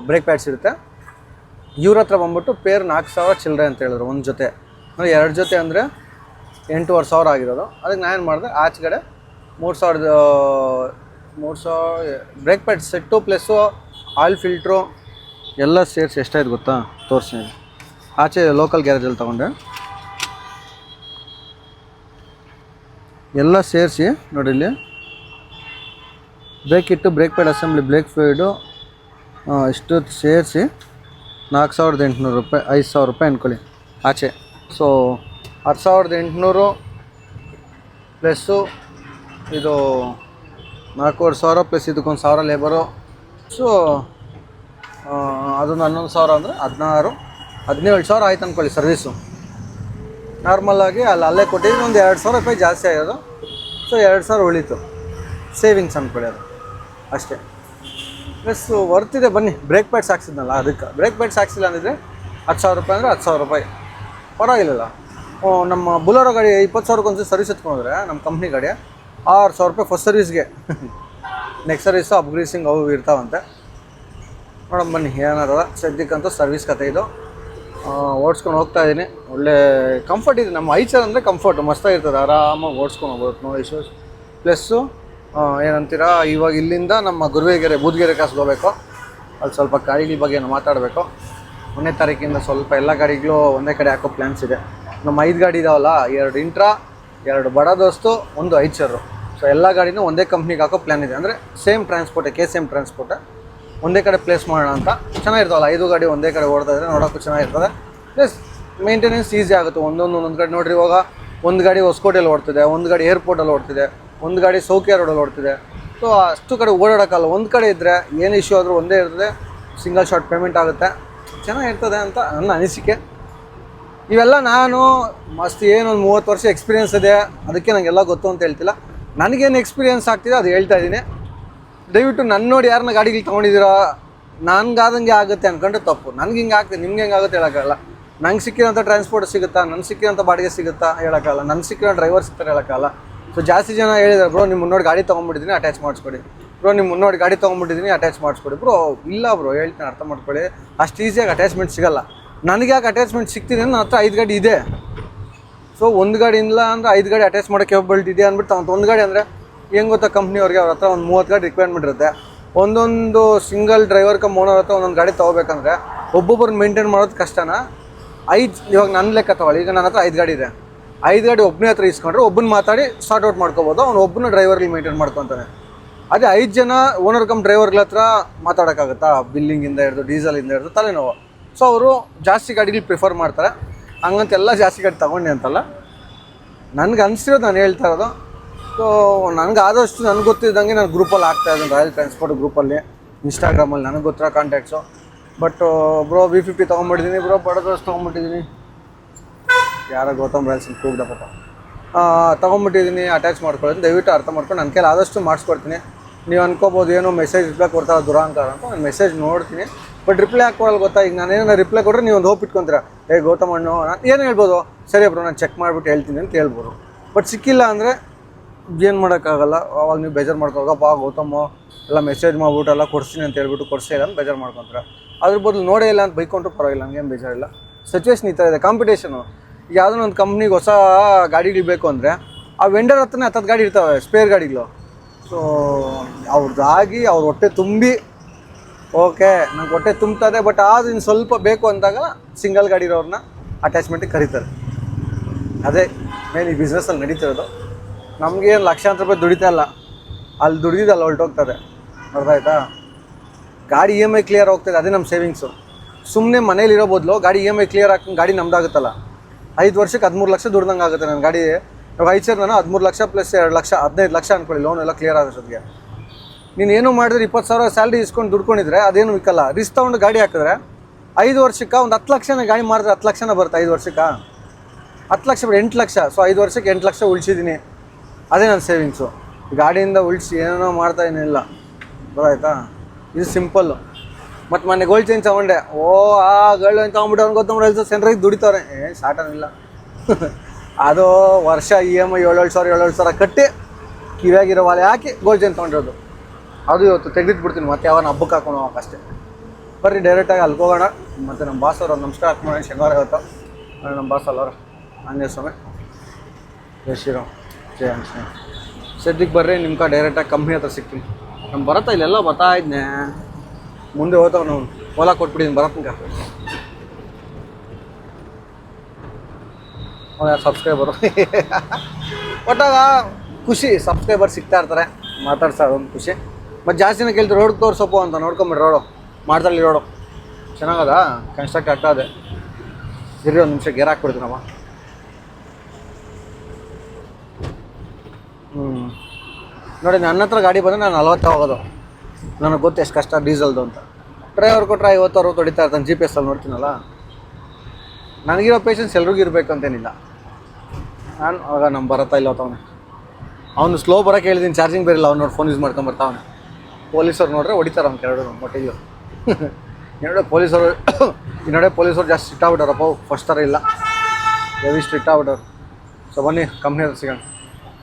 brake pads ಇರುತ್ತೆ. ಇವ್ರ ಹತ್ರ ಬಂದ್ಬಿಟ್ಟು ಪೇರ್ ನಾಲ್ಕು ಸಾವಿರ ಚಿಲ್ಲರೆ ಅಂತ ಹೇಳಿದ್ರು ಒಂದು ಜೊತೆ. ಅಂದರೆ ಎರಡು ಜೊತೆ ಅಂದರೆ ಎಂಟೂವರೆ ಸಾವಿರ ಆಗಿರೋದು. ಅದಕ್ಕೆ ನಾನು ಏನು ಮಾಡಿದೆ, ಆಚೆಗಡೆ ಮೂರು ಸಾವಿರದ, ಮೂರು ಸಾವಿರ brake pad set plus oil filter ಎಲ್ಲ ಸೇರಿಸಿ ಎಷ್ಟಾಯ್ತು ಗೊತ್ತಾ? ತೋರಿಸಿ ಆಚೆ ಲೋಕಲ್ ಗ್ಯಾರೇಜಲ್ಲಿ ತೊಗೊಂಡೆ. ಎಲ್ಲ ಸೇರಿಸಿ ನೋಡಿ ಇಲ್ಲಿ. ಬ್ರೇಕ್ ಇಟ್ಟು brake pad assembly brake feed ಇಷ್ಟು ಸೇರಿಸಿ ನಾಲ್ಕು ಸಾವಿರದ ಎಂಟುನೂರು ರೂಪಾಯಿ, ಐದು ಸಾವಿರ ರೂಪಾಯಿ ಅಂದ್ಕೊಳ್ಳಿ ಆಚೆ. ಸೊ ಹತ್ತು ಸಾವಿರದ ಎಂಟುನೂರು ಪ್ಲಸ್ಸು ಇದು ನಾಲ್ಕೂವರೆ ಸಾವಿರ ಪ್ಲಸ್ ಇದಕ್ಕೊಂದು ಸಾವಿರ ಲೇಬರು ಸೊ ಅದೊಂದು ಹನ್ನೊಂದು ಸಾವಿರ ಅಂದರೆ ಹದಿನಾರು ಹದಿನೇಳು ಸಾವಿರ ಆಯ್ತು ಅಂದ್ಕೊಳ್ಳಿ ಸರ್ವಿಸು. ನಾರ್ಮಲ್ಲಾಗಿ ಅಲ್ಲಿ ಅಲ್ಲೇ ಕೊಟ್ಟಿದ್ದು ಒಂದು ಎರಡು ಸಾವಿರ ರೂಪಾಯಿ ಜಾಸ್ತಿ ಆಗೋದು ಸೊ ಎರಡು ಸಾವಿರ ಉಳೀತು. ಸೇವಿಂಗ್ಸ್ ಅಂದ್ಕೊಳ್ಳಿ ಅದು. ಅಷ್ಟೇ. ಪ್ಲಸ್ ವರ್ತಿದೆ ಬನ್ನಿ. ಬ್ರೇಕ್ ಪ್ಯಾಡ್ಸ್ ಹಾಕ್ಸಿದ್ನಲ್ಲ ಅದಕ್ಕೆ. ಬ್ರೇಕ್ ಪ್ಯಾಡ್ಸ್ ಹಾಕ್ಸಿಲ್ಲ ಅಂದಿದ್ರೆ ಹತ್ತು ಸಾವಿರ ರೂಪಾಯಿ ಅಂದರೆ ಹತ್ತು ಸಾವಿರ ರೂಪಾಯಿ. ಪರವಾಗಿಲ್ಲಲ್ಲ. ಓ, ನಮ್ಮ ಬುಲೋರೋ ಗಾಡಿ ಇಪ್ಪತ್ತು ಸಾವಿರಕ್ಕೊಂದ್ಸರಿ ಸರ್ವಿಸ್ ಎತ್ಕೊಂಡ್ರೆ ನಮ್ಮ ಕಂಪ್ನಿ ಗಾಡಿ ಆರು ಸಾವಿರ ರೂಪಾಯಿ ಫಸ್ಟ್ ಸರ್ವಿಸ್ಗೆ ನೆಕ್ಸ್ಟ್ ಸರ್ವಿಸು ಅಪ್ಗ್ರೀಸಿಂಗ್ ಅವು ಇರ್ತಾವಂತೆ. ನೋಡಮ್ ಬನ್ನಿ ಏನಾರಲ್ಲ ಸದ್ಯಕ್ಕಂತೂ ಸರ್ವಿಸ್ ಕತೆ ಇದು. ಓಡಿಸ್ಕೊಂಡು ಹೋಗ್ತಾ ಇದ್ದೀನಿ ಒಳ್ಳೆ ಕಂಫರ್ಟ್ ಇದೆ. ನಮ್ಮ ಐಚರ್ ಅಂದರೆ ಕಂಫರ್ಟ್ ಮಸ್ತಾಗಿರ್ತದೆ ಆರಾಮಾಗಿ ಓಡಿಸ್ಕೊಂಡು ಹೋಗ್ಬೋದು. ನೋ ಇಶ್ಯೂಸ್ ಪ್ಲಸ್ಸು ಏನಂತೀರಾ? ಇವಾಗ ಇಲ್ಲಿಂದ ನಮ್ಮ ಗುರುವಿಗೆರೆ, ಬೂದ್ಗೆರೆ ಕಾಸ್ಗೆ ಹೋಗ್ಬೇಕು. ಅಲ್ಲಿ ಸ್ವಲ್ಪ ಗಾಡಿಗಳ ಬಗ್ಗೆ ಮಾತಾಡಬೇಕು. ಒಂದನೇ ತಾರೀಕಿಂದ ಸ್ವಲ್ಪ ಎಲ್ಲ ಗಾಡಿಗಳು ಒಂದೇ ಕಡೆ ಹಾಕೋ ಪ್ಲ್ಯಾನ್ಸ್ ಇದೆ. ನಮ್ಮ ಐದು ಗಾಡಿ ಇದಾವಲ್ಲ, ಎರಡು ಇಂಟ್ರಾ ಎರಡು ಬಡ ದೋಸ್ತು, ಒಂದು ಐಚರು ಸೊ ಎಲ್ಲ ಗಾಡಿನೂ ಒಂದೇ ಕಂಪ್ನಿಗೆ ಹಾಕೋ ಪ್ಲ್ಯಾನ್ ಇದೆ. ಅಂದರೆ ಸೇಮ್ ಟ್ರಾನ್ಸ್ಪೋರ್ಟೇ ಕೆ ಸೇಮ್ ಟ್ರಾನ್ಸ್ಪೋರ್ಟೇ ಒಂದೇ ಕಡೆ ಪ್ಲೇಸ್ ಮಾಡೋಣ ಅಂತ. ಚೆನ್ನಾಗಿರ್ತಾವಲ್ಲ ಐದು ಗಾಡಿ ಒಂದೇ ಕಡೆ ಓಡ್ತಾ ಇದ್ರೆ ನೋಡೋಕ್ಕೂ ಚೆನ್ನಾಗಿರ್ತದೆ. ಪ್ಲಸ್ ಮೇಂಟೆನೆನ್ಸ್ ಈಸಿ ಆಗುತ್ತೆ. ಒಂದೊಂದು ಒಂದೊಂದು ಕಡೆ ನೋಡ್ರಿ, ಇವಾಗ ಒಂದು ಗಾಡಿ ಹೊಸಕೋಟೆಯಲ್ಲಿ ಓಡ್ತಿದೆ, ಒಂದು ಗಾಡಿ ಏರ್ಪೋರ್ಟಲ್ಲಿ ಓಡ್ತಿದೆ, ಒಂದು ಗಾಡಿ ಸೌಖ್ಯ ರೋಡಲ್ಲಿ ಓಡ್ತಿದೆ. ಸೊ ಅಷ್ಟು ಕಡೆ ಓಡಾಡೋಕ್ಕಲ್ಲ. ಒಂದು ಕಡೆ ಇದ್ದರೆ ಏನು ಇಶ್ಯೂ ಆದರೂ ಒಂದೇ ಇರ್ತದೆ. ಸಿಂಗಲ್ ಶಾರ್ಟ್ ಪೇಮೆಂಟ್ ಆಗುತ್ತೆ. ಚೆನ್ನಾಗಿರ್ತದೆ ಅಂತ ನನ್ನ ಅನಿಸಿಕೆ. ಇವೆಲ್ಲ ನಾನು ಮಸ್ತ್ ಏನೊಂದು ಮೂವತ್ತು ವರ್ಷ ಎಕ್ಸ್ಪೀರಿಯನ್ಸ್ ಇದೆ. ಅದಕ್ಕೆ ನನಗೆಲ್ಲ ಗೊತ್ತು ಅಂತ ಹೇಳ್ತಿಲ್ಲ. ನನಗೇನು ಎಕ್ಸ್ಪೀರಿಯನ್ಸ್ ಆಗ್ತಿದೆ ಅದು ಹೇಳ್ತಾ ಇದ್ದೀನಿ. ದಯವಿಟ್ಟು ನನ್ನ ನೋಡಿ ಯಾರನ್ನ ಗಾಡಿಗಳು ತೊಗೊಂಡಿದ್ದೀರಾ? ನನಗಾದಂಗೆ ಆಗುತ್ತೆ ಅಂದ್ಕೊಂಡ್ರೆ ತಪ್ಪು. ನನಗೆ ಹಿಂಗೆ ಆಗ್ತದೆ ನಿಮ್ಗೆ ಹೆಂಗೆ ಆಗುತ್ತೆ ಹೇಳೋಕ್ಕಾಗಲ್ಲ. ನಂಗೆ ಸಿಕ್ಕಿರೋಂಥ ಟ್ರಾನ್ಸ್ಪೋರ್ಟ್ ಸಿಗುತ್ತಾ? ನನ್ನ ಸಿಕ್ಕಿರೋಂಥ ಬಾಡಿಗೆ ಸಿಗುತ್ತಾ? ಹೇಳೋಕ್ಕಾಗಲ್ಲ. ನನ್ನ ಸಿಕ್ಕಿರೋ ಡ್ರೈವರ್ ಸಿಗ್ತಾರೆ ಹೇಳೋಕ್ಕಾಗಲ್ಲ. ಸೊ ಜಾಸ್ತಿ ಜನ ಹೇಳಿದ್ರು, ಬ್ರೋ ನಿಮ್ಮ ಮುನ್ನೋಡಿ ಗಾಡಿ ತೊಗೊಂಡ್ಬಿಟ್ಟಿದ್ದೀನಿ ಅಟ್ಯಾಚ್ ಮಾಡಿಸ್ಕೊಡಿ. ಬ್ರೋ ನಿಮ್ಮ ಮುನ್ನೋಡಿ ಗಾಡಿ ತೊಗೊಂಡ್ಬಿಟ್ಟಿದ್ದೀನಿ ಅಟ್ಯಾಚ್ ಮಾಡಿಸ್ಕೊಡಿ. ಬ್ರೋ, ಇಲ್ಲ ಬ್ರೋ, ಹೇಳ್ತೀನಿ, ಅರ್ಥ ಮಾಡ್ಕೊಳ್ಳಿ. ಅಷ್ಟು ಈಸಿಯಾಗಿ ಅಟ್ಯಾಚ್ಮೆಂಟ್ ಸಿಗಲ್ಲ. ನನಗೆ ಯಾಕೆ ಅಟ್ಯಾಚ್ಮೆಂಟ್ ಸಿಗ್ತೀನಿ ನನ್ನ ಹತ್ರ ಐದು ಗಾಡಿ ಇದೆ. ಸೊ ಒಂದು ಗಾಡಿ ಇಲ್ಲ ಅಂದರೆ ಐದು ಗಾಡಿ ಅಟ್ಯಾಚ್ ಮಾಡೋ ಕೇಪಬಿಲಿಟಿ ಇದೆ ಅಂದ್ಬಿಟ್ಟು ತಗೊಂತ ಒಂದು ಗಾಡಿ ಅಂದರೆ ಹೆಂಗೆ ಗೊತ್ತಾ ಕಂಪ್ನಿಯವ್ರಿಗೆ ಅವ್ರ ಹತ್ರ ಒಂದು ಮೂವತ್ತು ಗಾಡಿ ರಿಕ್ವೈರ್ಮೆಂಟ್ ಇರುತ್ತೆ ಒಂದೊಂದು ಸಿಂಗಲ್ ಡ್ರೈವರ್ ಕಮ್ ಓನರ್ ಹತ್ರ ಒಂದೊಂದು ಗಾಡಿ ತೊಗೋಬೇಕಂದ್ರೆ ಒಬ್ಬೊಬ್ಬರು ಮೇಂಟೈನ್ ಮಾಡೋದು ಕಷ್ಟನ? ಐದು ಇವಾಗ ನನ್ನ ಲೆಕ್ಕ ತಗೊಳ್ಳಿ. ಈಗ ನನ್ನ ಹತ್ರ ಐದು ಗಾಡಿ ಇದೆ. ಐದು ಗಾಡಿ ಒಬ್ಬನೇ ಹತ್ರ ಇಸ್ಕೊಂಡ್ರೆ ಒಬ್ಬನ ಮಾತಾಡಿ ಸಾರ್ಟ್ ಔಟ್ ಮಾಡ್ಕೋಬೋದು. ಅವ್ನು ಒಬ್ಬನ ಡ್ರೈವರ್ಗೆ ಮೇಂಟೈನ್ ಮಾಡ್ಕೊತಾನೆ. ಅದೇ ಐದು ಜನ ಓನರ್ ಕಮ್ ಡ್ರೈವರ್ಗಳ ಹತ್ರ ಮಾತಾಡೋಕ್ಕಾಗುತ್ತಾ? ಬಿಲ್ಲಿಂಗಿಂದ ಹಿಡಿದು ಡೀಸೆಲಿಂದ ಹಿಡಿದು ತಲೆನೋವು. ಸೊ ಅವರು ಜಾಸ್ತಿ ಗಾಡಿಗಳು ಪ್ರಿಫರ್ ಮಾಡ್ತಾರೆ. ಹಂಗಂತ ಎಲ್ಲ ಜಾಸ್ತಿ ಕಟ್ಟಿ ತಗೊಂಡೆ ಅಂತಲ್ಲ. ನನಗೆ ಅನಿಸಿರೋದು ನಾನು ಹೇಳ್ತಾ ಇರೋದು. ಸೊ ನನಗೆ ಆದಷ್ಟು ನನಗೆ ಗೊತ್ತಿದ್ದಂಗೆ ನಾನು ಗ್ರೂಪಲ್ಲಿ ಆಗ್ತಾ ಇದ್ದೀನಿ ರಾಯಲ್ ಟ್ರಾನ್ಸ್ಪೋರ್ಟ್ ಗ್ರೂಪಲ್ಲಿ ಇನ್ಸ್ಟಾಗ್ರಾಮಲ್ಲಿ ನನಗೆ ಗೊತ್ತಿರೋ contacts but bro V fifty ತೊಗೊಂಬಿಟ್ಟಿದ್ದೀನಿ bro ಬಡದಷ್ಟು ತೊಗೊಂಬಿಟ್ಟಿದ್ದೀನಿ ಯಾರೋ ಗೌತಮ್ ರಾಯಲ್ಸ್ ಕೂಗ್ದಪ್ಪ ತೊಗೊಂಬಿಟ್ಟಿದ್ದೀನಿ ಅಟ್ಯಾಚ್ ಮಾಡ್ಕೊಳ್ಳೋದು. ದಯವಿಟ್ಟು ಅರ್ಥ ಮಾಡ್ಕೊಂಡು ನನ್ನ ಕೈಲಿ ಆದಷ್ಟು ಮಾಡಿಸ್ಕೊಡ್ತೀನಿ. ನೀವು ಅನ್ಕೋಬೋದು ಏನೋ ಮೆಸೇಜ್ ರಿಪ್ಲೈ ಕೊಡ್ತಾರೆ ದುರಾಂಕಾರ ಅಂತ ನಾನು ಮೆಸೇಜ್ ನೋಡ್ತೀನಿ. ಬಟ್ ರಿಪ್ಲೈ ಹಾಕೋಲ್ಲ ಗೊತ್ತಾ? ಈಗ ನಾನು ರಿಪ್ಲೈ ಕೊಟ್ಟರೆ ನೀವು ಒಂದು ಹೋಪ್ ಇಟ್ಕೊಂತೀರ? ಏ, ಗೌತಮ್ ಅಣ್ಣು, ನಾನು ಏನು ಹೇಳ್ಬೋದು? ಸರಿ ಬ್ರೋ, ನಾನು ಚೆಕ್ ಮಾಡಿಬಿಟ್ಟು ಹೇಳ್ತೀನಿ ಅಂತ ಹೇಳ್ಬೋದು. ಬಟ್ ಸಿಕ್ಕಿಲ್ಲ ಅಂದರೆ ಏನು ಮಾಡೋಕ್ಕಾಗಲ್ಲ? ಅವಾಗ ನೀವು ಬೇಜಾರು ಬಾ ಗೌತಮ್, ಎಲ್ಲ ಮೆಸೇಜ್ ಮಾಡಿಬಿಟ್ಟು ಎಲ್ಲ ಕೊಡ್ತೀನಿ ಅಂತ ಹೇಳ್ಬಿಟ್ಟು ಕೊಡ್ಸಿಲ್ಲ ಅಂತ ಬೇಜಾರು ಮಾಡ್ಕೊತಾರೆ? ಅದ್ರ ಬದಲು ನೋಡೇ ಇಲ್ಲ ಅಂತ ಬೈಕೊಂಡ್ರು ಪರವಾಗಿಲ್ಲ ನನಗೇನು ಬೇಜಾರಿಲ್ಲ. ಸಿಚುವೇಶನ್ ಈ ಥರ ಇದೆ. ಕಾಂಪಿಟೇಷನು ಈಗ ಯಾವುದೋ ಒಂದು ಕಂಪ್ನಿಗೆ ಹೊಸ ಗಾಡಿಗಳು ಬೇಕು ಅಂದರೆ, ಆ ವೆಂಡರ್ ಹತ್ರನೇ ಹತ್ತದ ಗಾಡಿ ಇರ್ತವೆ ಸ್ಪೇರ್ ಗಾಡಿಗಳು. ಸೊ ಅವ್ರದ್ದಾಗಿ ಅವ್ರ ಹೊಟ್ಟೆ ತುಂಬಿ ಓಕೆ ನಂಗೆ ಹೊಟ್ಟೆ ತುಂಬ್ತದೆ ಬಟ್ ಆದ್ರೆ ಇನ್ನು ಸ್ವಲ್ಪ ಬೇಕು ಅಂದಾಗ ಸಿಂಗಲ್ ಗಾಡಿ ಇರೋರನ್ನ ಅಟ್ಯಾಚ್ಮೆಂಟಿಗೆ ಕರೀತಾರೆ. ಅದೇ ಮೇನ್ ಈ ಬಿಸ್ನೆಸ್ಸಲ್ಲಿ ನಡೀತಿರೋದು. ನಮಗೇನು ಲಕ್ಷಾಂತರ ರೂಪಾಯಿ ದುಡಿತಾ ಇಲ್ಲ. ಅಲ್ಲಿ ದುಡಿದಿದ್ದು ಹೊರಟೋಗ್ತದೆ. ಅರ್ಥ ಆಯ್ತಾ ಗಾಡಿ ಇ ಎಂ ಐ ಕ್ಲಿಯರ್ ಹೋಗ್ತದೆ, ಅದೇ ನಮ್ಮ ಸೇವಿಂಗ್ಸು ಸುಮ್ಮನೆ ಮನೇಲಿ ಇರೋ ಬದಲು ಗಾಡಿ ಇ ಎಂ ಐ ಕ್ಲಿಯರ್ ಹಾಕೊಂಡು ಗಾಡಿ ನಮ್ದಾಗುತ್ತಲ್ಲ. ಐದು ವರ್ಷಕ್ಕೆ ಹದಿಮೂರು ಲಕ್ಷ ದುಡ್ದಂಗೆ ಆಗುತ್ತೆ ನನ್ನ ಗಾಡಿ. ಇವಾಗ ಐದು ಸೇರಿ ನಾನು ಹದಿಮೂರು ಲಕ್ಷ ಪ್ಲಸ್ ಎರಡು ಲಕ್ಷ, ಹದಿನೈದು ಲಕ್ಷ ಅಂದ್ಕೊಳ್ಳಿ ಲೋನ್ ಎಲ್ಲ ಕ್ಲಿಯರ್ ಆಗೋಷ್ಟೊತ್ತಿಗೆ ನೀನು ಏನು ಮಾಡಿದ್ರೆ ಇಪ್ಪತ್ತು ಸಾವಿರ ಸ್ಯಾಲ್ರಿ ಇಸ್ಕೊಂಡು ದುಡ್ಕೊಂಡಿದ್ರೆ ಅದೇನು ವಿಕ್ಕಲ್ಲ ರಿಸ್ಕ್ ತೊಗೊಂಡು ಗಾಡಿ ಹಾಕಿದ್ರೆ ಐದು ವರ್ಷಕ್ಕೆ ಒಂದು ಹತ್ತು ಲಕ್ಷನ ಗಾಡಿ ಮಾಡಿದ್ರೆ ಹತ್ತು ಲಕ್ಷನ ಬರುತ್ತೆ ಐದು ವರ್ಷಕ್ಕೆ. ಹತ್ತು ಲಕ್ಷ ಬಿಡಿ, ಎಂಟು ಲಕ್ಷ. ಸೊ ಐದು ವರ್ಷಕ್ಕೆ ಎಂಟು ಲಕ್ಷ ಉಳಿಸಿದ್ದೀನಿ ಅದೇ ನನ್ನ ಸೇವಿಂಗ್ಸು ಗಾಡಿಯಿಂದ ಉಳಿಸಿ ಏನೇನೋ ಮಾಡ್ತಾ ಏನಿಲ್ಲ ಗೊತ್ತಾಯ್ತಾ? ಇದು ಸಿಂಪಲ್ಲು ಮತ್ತು ಮೊನ್ನೆ ಗೋಲ್ಡ್ ಚೇಂಜ್ ತಗೊಂಡೆ. ಓ, ಆ ಗಳು ಅಂತ ತೊಗೊಂಬಿಟ್ಟು ಅವ್ನು ಗೊತ್ತಂಬಿಟ್ಟು ಸೆಂಟ್ರಿಗೆ ದುಡಿತಾರೆ ಏ ಸಾಟನಿಲ್ಲ ಅದು ವರ್ಷ ಇ ಎಂ ಐ ಏಳೇಳು ಸಾವಿರ ಏಳೇಳು ಸಾವಿರ ಕಟ್ಟಿ ಕಿವಿಯಾಗಿರೋ ವಾಲೆ ಹಾಕಿ ಗೋಲ್ಡ್ ಚೇಂಜ್ ತೊಗೊಂಡಿರೋದು. ಅದು ಇವತ್ತು ತೆಗೆದಿಟ್ಟು ಬಿಡ್ತೀನಿ ಮತ್ತೆ ಯಾವನ ಹಬ್ಬಕ್ಕೆ ಹಾಕೊಂಡು ಹೋಗಕ್ಕೆ ಬರ್ರಿ ಡೈರೆಕ್ಟಾಗಿ ಅಲ್ಲಿಗೆ ಹೋಗೋಣ. ಮತ್ತು ನಮ್ಮ ಬಾಸ್ ಅವ್ರ ನಮಸ್ಕಾರ ಹಾಕ್ಕೊಂಡು ಶನಿವಾರ ಇವತ್ತು. ನಮ್ಮ ಬಾಸ್ ಅಲ್ಲವರು ಆಂಜನೇಯ ಸ್ವಾಮಿ. ಜಯ ಶ್ರೀರಾಮ್ ಜಯ ಆಂಜನೇಯ. ಸದ್ಯಕ್ಕೆ ಬರ್ರಿ ನಿಮ್ಗೆ ಡೈರೆಕ್ಟಾಗಿ ಕಂಪ್ನಿ ಹತ್ರ ಸಿಗ್ತೀನಿ. ನಮ್ಮ ಬರತ್ತಾ ಇಲ್ಲೆಲ್ಲ ಬರ್ತಾ ಇದ್ನೆ. ಮುಂದೆ ಹೋಗ್ತಾವ ನಾವು ಓಲಾ ಕೊಟ್ಬಿಟ್ಟಿದ್ದೀನಿ ಬರತ್ನಕ ಸಬ್ಸ್ಕ್ರೈಬರು ಒಟ್ಟಾಗ ಖುಷಿ ಸಬ್ಸ್ಕ್ರೈಬರ್ ಸಿಗ್ತಾ ಇರ್ತಾರೆ. ಮಾತಾಡ್ಸೋದೊಂದು ಖುಷಿ. ಮತ್ತು ಜಾಸ್ತಿನ ಕೇಳ್ತಾರೆ ರೋಡ್ ತೋರಿಸಪ್ಪು ಅಂತ ನೋಡ್ಕೊಂಬಿಡ್ರಿ ರೋಡು. ಮಾಡ್ದಲ್ಲಿ ರೋಡು. ಚೆನ್ನಾಗದ? ಕನ್ಸ್ಟ್ರಕ್ಟ್ ಇದೆ. ಇರಿ ಒಂದು ನಿಮಿಷ, ಗೇರ್ ಹಾಕ್ಬಿಡ್ತೀನಮ್ಮ ಹ್ಞೂ ನೋಡಿ, ನನ್ನ ಹತ್ರ ಗಾಡಿ ಬಂದರೆ ನಾನು ನಲ್ವತ್ತು ಹೋಗೋದು. ನನಗೆ ಗೊತ್ತು ಎಷ್ಟು ಕಷ್ಟ ಡೀಸೆಲ್ದು ಅಂತ. ಡ್ರೈವರ್ ಕೊಟ್ಟರೆ ಐವತ್ತು, ಅರವತ್ತು ಹೊಡಿತಾ ಇರ್ತಾನೆ ಜಿ ಪಿ ಎಸ್ ಅಲ್ಲಿ ನೋಡ್ತೀನಲ್ಲ. ನನಗಿರೋ ಪೇಷನ್ಸ್ ಎಲ್ರಿಗೂ ಇರಬೇಕು ಅಂತೇನಿಲ್ಲ. ನಾನು ಆಗ ನಮ್ಮ ಬರತ್ತಾ ಇಲ್ಲ ಅವನು ಅವನು ಸ್ಲೋ ಬರೋಕೆ ಹೇಳಿದ್ದೀನಿ ಚಾರ್ಜಿಂಗ್ ಬೇರಿಲ್ಲ, ಅವ್ನು ನೋಡಿ ಫೋನ್ ಯೂಸ್ ಮಾಡ್ಕೊಂಬರ್ತಾವನೆ ಪೊಲೀಸರು ನೋಡ್ರೆ ಹೊಡಿತಾರೆ ಅವ್ನು ಕೆರಡು ಮೊಟ್ಟೆಗೆ ಈ ಪೊಲೀಸರು ಈ ಪೊಲೀಸರು ಜಾಸ್ತಿ ಸ್ಟ್ರಿಕ್ಟ್ ಆಗ್ಬಿಟ್ಟಾರಪ್ಪ ಫಸ್ಟ್ ಥರ ಇಲ್ಲ. ಹೆವಿ ಸ್ಟ್ರಿಕ್ಟ್ ಆಗ್ಬಿಟ್ಟಾರೆ ಸೊ ಬನ್ನಿ ಕಂಪ್ನಿ ಸಿಗೋಣ.